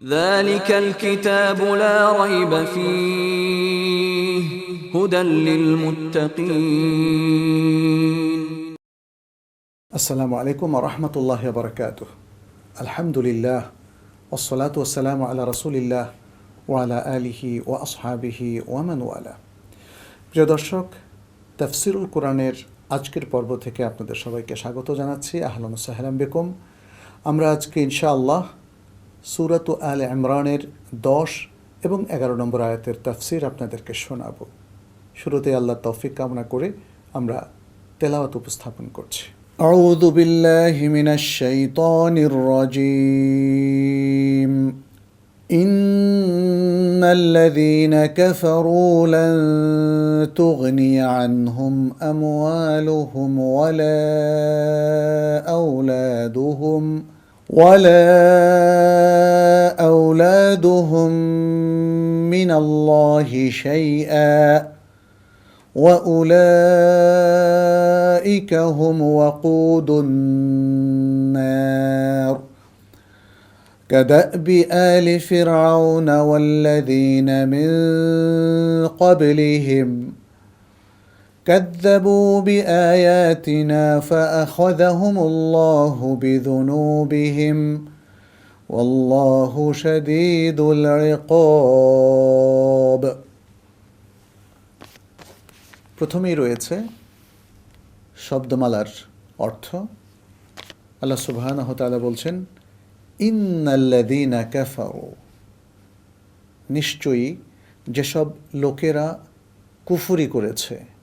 ذلك الكتاب لا ريب فيه هدى للمتقين আসসালামু আলাইকুম রহমতুল্লাহ বরকাত আলহামদুলিল্লাহ ওসলাত ওসালাম আলা রসুলিল্লাহ ওয়ালা আলিহি ও আসহাবিহি ওয়ামান ওয়ালা প্রিয় দর্শক তফসিরুল কোরআনের আজকের পর্ব থেকে আপনাদের সবাইকে স্বাগত জানাচ্ছি আহলান সাহলাম বেকুম আমরা আজকে ইনশাআল্লাহ সুরাত আল ইমরানের দশ এবং এগারো নম্বর আয়াতের তফসির আপনাদেরকে শোনাব শুরুতে আল্লাহ তৌফিক কামনা করে আমরা তেলাওয়াত উপস্থাপন করছি أعوذ بالله من الشيطان الرجيم إن الذين كفروا لن تغني عنهم أموالهم ولا أولادهم ولا أولادهم من الله شيئا واولئك هم وقود النار كداب ال فرعون والذين من قبلهم كذبوا باياتنا فاخذهم الله بذنوبهم والله شديد العقاب প্রথমেই রয়েছে শব্দমালার অর্থ আল্লাহ সুবহান হতালা বলছেন ইন্নাল্লাদিনা কাফারু নিশ্চয়ই যেসব লোকেরা কুফুরি করেছে লন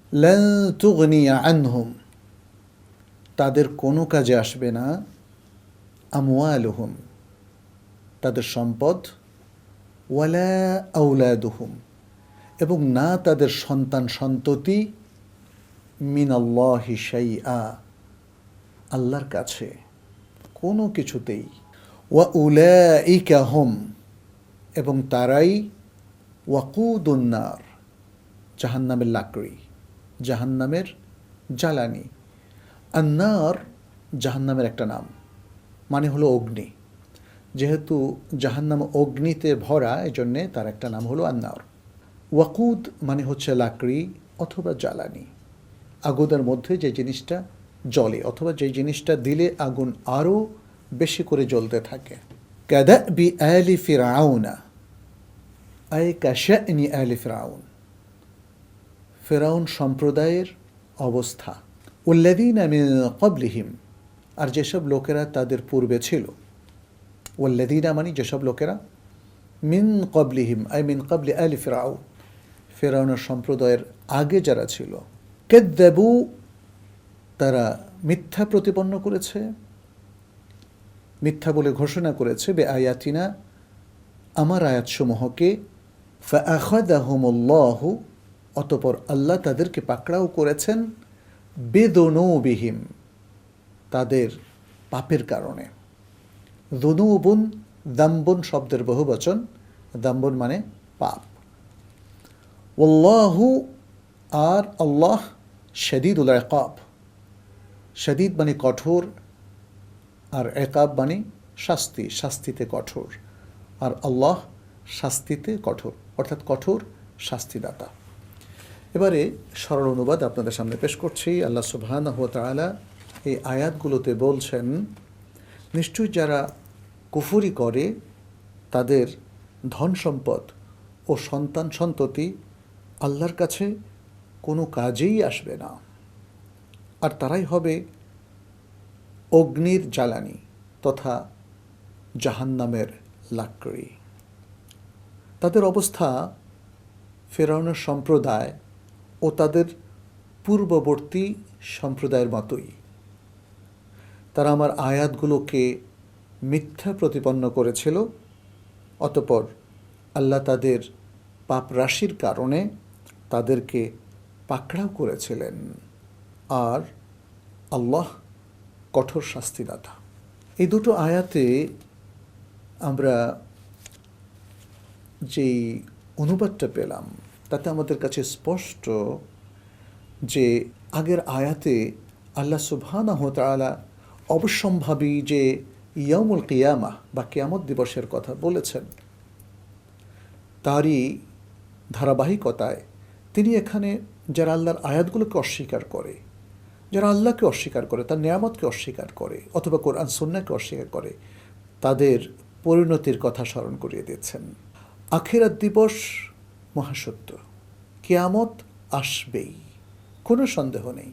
আনহুম। তাদের কোনো কাজে আসবে না, আমওয়ালুহুম। তাদের সম্পদ, ওয়ালা আউলাদুহুম এবং না তাদের সন্তান সন্ততি, মিনাল্লাহি শাইআ। আল্লাহর কাছে কোনো কিছুতেই। ওয়া উলাইকা হুম। এবং তারাই ওয়াকুদুন্নার জাহান্নামের লাকড়ি। জাহান্নামের জ্বালানি। আন্নার জাহান্নামের একটা নাম মানে হলো অগ্নি। যেহেতু জাহান্নাম অগ্নিতে ভরা, এজন্যে তার একটা নাম হলো আন্নার। ওয়াকুদ মানে হচ্ছে লাকড়ি অথবা জ্বালানি। আগুনের মধ্যে যে জিনিসটা জ্বলে, অথবা যে জিনিসটা দিলে আগুন আরও বেশি করে জ্বলতে থাকে। কাদা বি আলি ফিরাউনা। আয় কাশানি আলি ফিরাউন। ফেরাউন সম্প্রদায়ের অবস্থা। উল্লাদিন আমি কবলিহিম আর যেসব লোকেরা তাদের পূর্বে ছিল। উল্লাদিনা মানে যেসব লোকেরা? মিন কবলিহিম আই মিন কবলি আলি ফিরাউন। ফেরাউনের সম্প্রদায়ের আগে যারা ছিল, কেদ্দেবু, তারা মিথ্যা প্রতিপন্ন করেছে। মিথ্যা বলে ঘোষণা করেছে বে আয়াতিনা আমার আয়াতসমূহকে ফাহদাহমুল্লাহু অতপর আল্লাহ তাদেরকে পাকড়াও করেছেন বেদনৌবিহীম তাদের পাপের কারণে। দনুবুন দাম্বন শব্দের বহুবচন, দাম্বন মানে পাপ। ওল্লাহু আর আল্লাহ শদীদুল একাব শদীদ মানে কঠোর আর একাব মানে শাস্তি, শাস্তিতে কঠোর। আর আল্লাহ শাস্তিতে কঠোর, অর্থাৎ কঠোর শাস্তিদাতা। এবারে সরল অনুবাদ আপনাদের সামনে পেশ করছি। আল্লাহ সুবহান তালা এই আয়াতগুলোতে বলছেন, নিশ্চয়ই যারা কুফুরি করে, তাদের ধন সম্পদ ও সন্তান সন্ততি আল্লাহর কাছে কোনো কাজেই আসবে না। আর তারাই হবে অগ্নির জ্বালানি তথা জাহান্নামের লাকড়ি। তাদের অবস্থা ফেরাউনের সম্প্রদায় ও তাদের পূর্ববর্তী সম্প্রদায়ের মতোই। তারা আমার আয়াতগুলোকে মিথ্যা প্রতিপন্ন করেছিল, অতপর আল্লাহ তাদের পাপ রাশির কারণে তাদেরকে পাকড়াও করেছিলেন। আর আল্লাহ কঠোর শাস্তিদাতা। এই দুটো আয়াতে আমরা যেই অনুবাদটা পেলাম তাতে আমাদের কাছে স্পষ্ট যে আগের আয়াতে আল্লাহ সুবহানাহ তাআলা অবশ্যম্ভাবী যে ইয়ামুল কিয়ামা বা কিয়ামত দিবসের কথা বলেছেন। তারই ধারাবাহিকতায় তিনি এখানে যারা আল্লাহর আয়াতগুলোকে অস্বীকার করে, যারা আল্লাহকে অস্বীকার করে, তার নিয়ামতকে অস্বীকার করে অথবা কোরআন সন্ন্যাকে অস্বীকার করে, তাদের পরিণতির কথা স্মরণ করিয়ে দিচ্ছেন। আখেরাত দিবস মহাসত্য। কেয়ামত আসবেই, কোনো সন্দেহ নেই।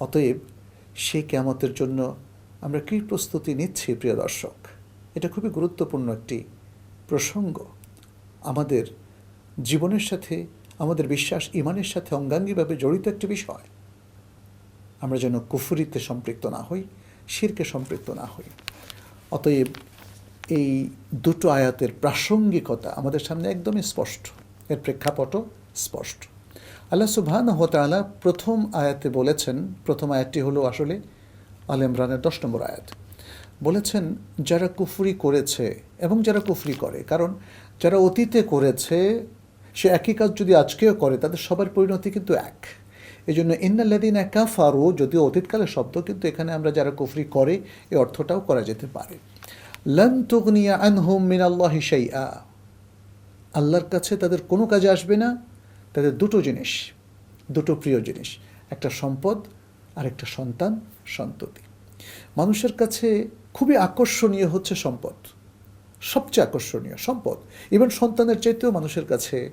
অতএব সেই কেয়ামতের জন্য আমরা কী প্রস্তুতি নিচ্ছি, প্রিয় দর্শক? এটা খুবই গুরুত্বপূর্ণ একটি প্রসঙ্গ। আমাদের জীবনের সাথে, আমাদের বিশ্বাস, ইমানের সাথে অঙ্গাঙ্গিভাবে জড়িত একটি বিষয়। আমরা যেন কুফুরিতে সম্পৃক্ত না হই, শিরকে সম্পৃক্ত না হই। অতএব এই দুটো আয়াতের প্রাসঙ্গিকতা আমাদের সামনে একদমই স্পষ্ট। এর প্রেক্ষাপটও স্পষ্ট। আল্লাহ সুবহান হতালা প্রথম আয়াতে বলেছেন, প্রথম আয়াতটি হলো আসলে আল ইমরানের দশ নম্বর আয়াত। বলেছেন, যারা কুফরি করেছে এবং যারা কুফরি করে, কারণ যারা অতীতে করেছে, সে একই কাজ যদি আজকেও করে, তাদের সবার পরিণতি কিন্তু এক। এই জন্য ইন্নাল্লাদিন একা ফারু যদিও অতীতকালের শব্দ, কিন্তু এখানে আমরা যারা কুফরি করে এই অর্থটাও করা যেতে পারে। লন তুগনিয়া আনহুম মিনাল্লাহ শাইআ। আল্লাহর কাছে তাদের কোনো কাজে আসবে না, তাদের দুটো জিনিস, দুটো প্রিয় জিনিস, একটা সম্পদ আর একটা সন্তান সন্ততি। মানুষের কাছে খুবই আকর্ষণীয় হচ্ছে সম্পদ, সবচেয়ে আকর্ষণীয় সম্পদ। ইভেন সন্তানের চাইতেও মানুষের কাছে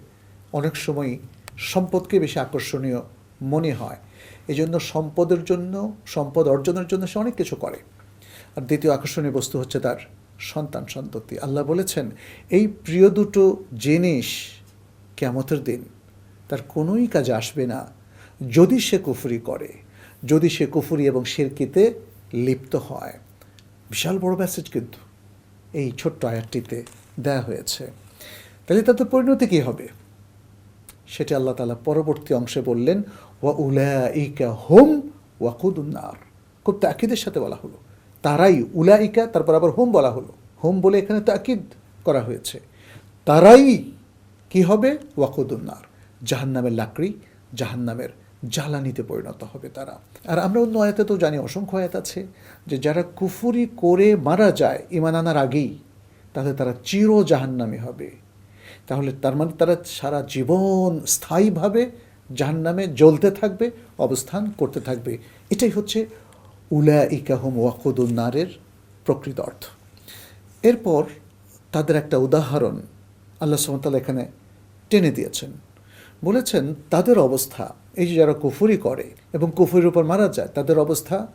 অনেক সময় সম্পদকে বেশি আকর্ষণীয় মনে হয়। এই জন্য সম্পদের জন্য, সম্পদ অর্জনের জন্য সে অনেক কিছু করে। আর দ্বিতীয় আকর্ষণীয় বস্তু হচ্ছে তার সন্তান সন্ততি। আল্লাহ বলেছেন, এই প্রিয় দুটো জিনিস কেমতের দিন তার কোনোই কাজে আসবে না। যদি সে কুফরি করে, যদি সে কুফুরি এবং শিরকিতে লিপ্ত হয়। বিশাল বড় মেসেজ কিন্তু এই ছোট্ট আয়াতটিতে দেয়া হয়েছে। তাহলে তাদের পরিণতি কী হবে? সেটা আল্লাহ তালা পরবর্তী অংশে বললেন, ওয়া উলাইকা হোম ওয়াকুদুন্নার খুব তাকিদের সাথে বলা হলো। তারাই উলাইকা, তারপর আবার হোম বলা হলো। হোম বলে এখানে তাকিদ করা হয়েছে। তারাই কি হবে? ওয়াকুদুন্নার। জাহান্নামের লাকড়ি, জাহান্নামের জ্বালানিতে পরিণত হবে তারা। আর আমরা অন্য আয়াতে তো জানি, অসংখ্য আয়াত আছে যে যারা কুফুরি করে মারা যায় ইমান আনার আগেই, তাহলে তারা চির জাহান্নামী হবে। তাহলে তার মানে তারা সারা জীবন স্থায়ীভাবে জাহান্নামে জ্বলতে থাকবে, অবস্থান করতে থাকবে। এটাই হচ্ছে উলা ইকাহম ওয়াকুদুন্নারের প্রকৃত অর্থ। এরপর তাদের একটা উদাহরণ আল্লাহ সুমতাল এখানে টেনে দিয়েছেন। বলেছেন, তাদের অবস্থা, এই যে যারা কুফুরি করে এবং কুফুরির উপর মারা যায়, তাদের অবস্থা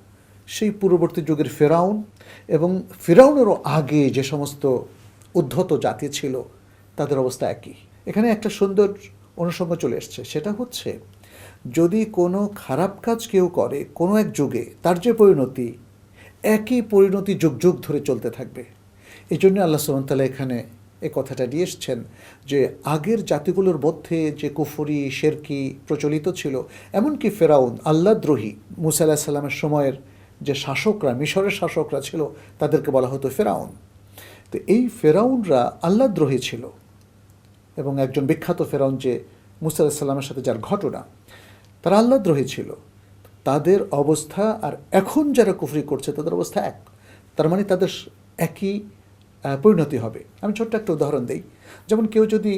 সেই পূর্ববর্তী যুগের ফেরাউন এবং ফেরাউনেরও আগে যে সমস্ত উদ্ধত জাতি ছিল, তাদের অবস্থা একই। এখানে একটা সুন্দর অনুষঙ্গ চলে এসছে, সেটা হচ্ছে যদি কোনো খারাপ কাজ কেউ করে, কোনো এক যুগে, তার যে পরিণতি, একই পরিণতি যুগ যুগ ধরে চলতে থাকবে। এই জন্য আল্লাহ সুমতাল্লাহ এখানে এ কথাটা দিয়ে এসছেন যে আগের জাতিগুলোর মধ্যে যে কুফরি, শেরকি প্রচলিত ছিল, এমনকি ফেরাউন আল্লাদ্রোহী মুসা সাল্লামের সময়ের যে শাসকরা, মিশরের শাসকরা ছিল, তাদেরকে বলা হতো ফেরাউন। তো এই ফেরাউনরা আল্লাদ্রোহী ছিল এবং একজন বিখ্যাত ফেরাউন যে মুসা আলাহিসাল্লামের সাথে যার ঘটনা, তারা আল্লাদ্রোহী ছিল। তাদের অবস্থা আর এখন যারা কুফরি করছে, তাদের অবস্থা এক। তার মানে তাদের একই পরিণতি হবে। আমি ছোট্ট একটা উদাহরণ দিই। যেমন কেউ যদি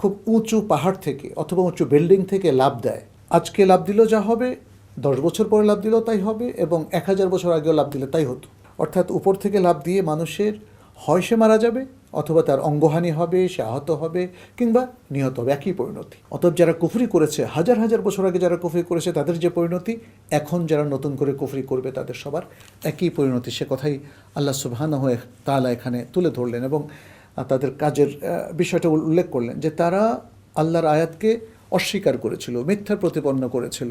খুব উঁচু পাহাড় থেকে অথবা উঁচু বিল্ডিং থেকে লাভ দেয়, আজকে লাভ দিলেও যা হবে, দশ বছর পরে লাভ দিলেও তাই হবে, এবং এক হাজার বছর আগেও লাভ দিলে তাই হতো। অর্থাৎ উপর থেকে লাভ দিয়ে মানুষের হয় সে মারা যাবে, অথবা তার অঙ্গহানি হবে, সে আহত হবে, কিংবা নিহত হবে, একই পরিণতি। অতএব যারা কুফরি করেছে, হাজার হাজার বছর আগে যারা কুফরি করেছে, তাদের যে পরিণতি, এখন যারা নতুন করে কুফরি করবে, তাদের সবার একই পরিণতি। সে কথাই আল্লাহ সুবহান হয়ে তালা এখানে তুলে ধরলেন এবং তাদের কাজের বিষয়টা উল্লেখ করলেন যে তারা আল্লাহর আয়াতকে অস্বীকার করেছিল, মিথ্যা প্রতিপন্ন করেছিল।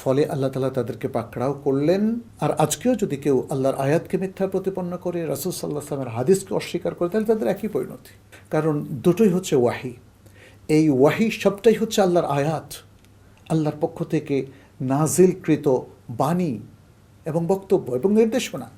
ফলে আল্লাহ তালা তাদেরকে পাকড়াও করলেন। আর আজকেও যদি কেউ আল্লাহর আয়াতকে মিথ্যা প্রতিপন্ন করে, রাসুল সাল্লাহ সালামের হাদিসকে অস্বীকার করে, তাহলে তাদের একই পরিণতি। কারণ দুটোই হচ্ছে ওয়াহি। এই ওয়াহি সবটাই হচ্ছে আল্লাহর আয়াত। আল্লাহর পক্ষ থেকে নাজিলকৃত বাণী এবং বক্তব্য এবং নির্দেশনা।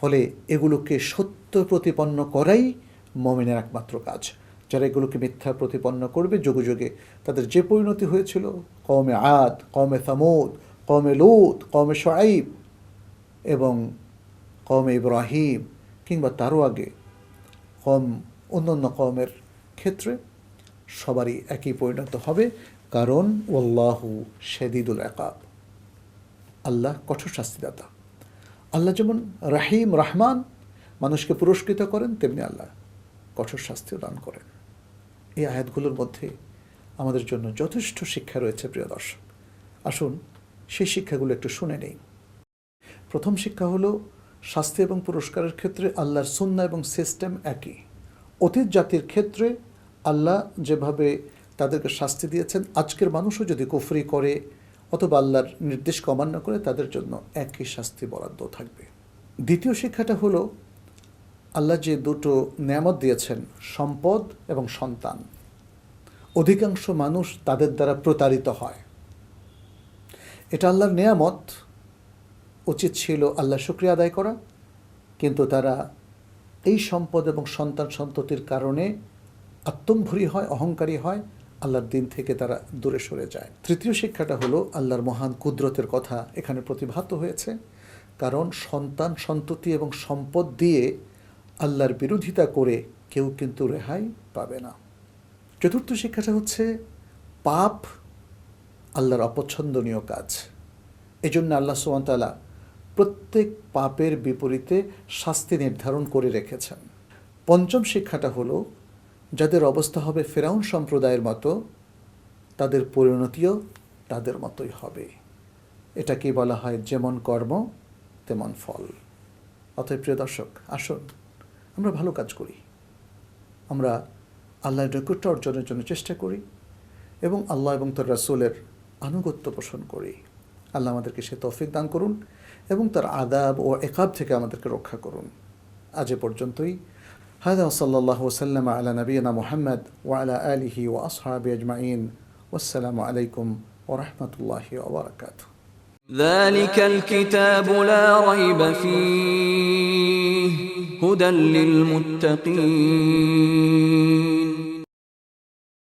ফলে এগুলোকে সত্য প্রতিপন্ন করাই মমিনের একমাত্র কাজ। যারা এগুলোকে মিথ্যা প্রতিপন্ন করবে, যুগে যুগে তাদের যে পরিণতি হয়েছিল কমে আদ কমে সামুদ কমে লুত কমে শাইব এবং কম ইব্রাহিম কিংবা তারও আগে কম অন্যান্য কমের ক্ষেত্রে সবারই একই পরিণত হবে। কারণ ওল্লাহু শেদিদুল একাব আল্লাহ কঠোর শাস্তিদাতা। আল্লাহ যেমন রাহিম, রহমান, মানুষকে পুরস্কৃত করেন, তেমনি আল্লাহ কঠোর শাস্তিও দান করেন। এই আয়াতগুলোর মধ্যে আমাদের জন্য যথেষ্ট শিক্ষা রয়েছে, প্রিয় দর্শক। আসুন সেই শিক্ষাগুলো একটু শুনে নেই। প্রথম শিক্ষা হলো, শাস্তি এবং পুরস্কারের ক্ষেত্রে আল্লাহর সুন্না এবং সিস্টেম একই। অতীত জাতির ক্ষেত্রে আল্লাহ যেভাবে তাদেরকে শাস্তি দিয়েছেন, আজকের মানুষও যদি কুফরি করে অথবা আল্লাহর নির্দেশ অমান্য করে, তাদের জন্য একই শাস্তি বরাদ্দ থাকবে। দ্বিতীয় শিক্ষাটা হলো আল্লাহ যে দুটো নেয়ামত দিয়েছেন, সম্পদ এবং সন্তান, অধিকাংশ মানুষ তাদের দ্বারা প্রতারিত হয়। এটা আল্লাহর নেয়ামত। উচিত ছিল আল্লাহ শুক্রিয়া আদায় করা, কিন্তু তারা এই সম্পদ এবং সন্তান সন্ততির কারণে আত্মম্ভরী হয়, অহংকারী হয়, আল্লাহর দিন থেকে তারা দূরে সরে যায়। তৃতীয় শিক্ষাটা হলো আল্লাহর মহান কুদরতের কথা এখানে প্রতিভাত হয়েছে। কারণ সন্তান সন্ততি এবং সম্পদ দিয়ে আল্লাহর বিরোধিতা করে কেউ কিন্তু রেহাই পাবে না। চতুর্থ শিক্ষাটা হচ্ছে পাপ আল্লাহর অপছন্দনীয় কাজ। এই জন্য আল্লাহ সোয়ান্তালা প্রত্যেক পাপের বিপরীতে শাস্তি নির্ধারণ করে রেখেছেন। পঞ্চম শিক্ষাটা হলো, যাদের অবস্থা হবে ফেরাউন সম্প্রদায়ের মতো, তাদের পরিণতিও তাদের মতোই হবে। এটাকে বলা হয় যেমন কর্ম, তেমন ফল। অতএব প্রিয় দর্শক, আসুন আমরা ভালো কাজ করি আমরা আল্লাহর নৈকট্য অর্জনের জন্য চেষ্টা করি এবং আল্লাহ এবং তার রাসুলের আনুগত্য পোষণ করি আল্লাহ আমাদেরকে সে তৌফিক দান করুন এবং তার আদাব ও একাব থেকে আমাদেরকে রক্ষা করুন আজ এ পর্যন্তই هذا وصلى الله وسلم على نبينا محمد وعلى آله وأصحابه أجمعين والسلام عليكم ورحمة الله وبركاته ذلك الكتاب لا ريب فيه هدى للمتقين.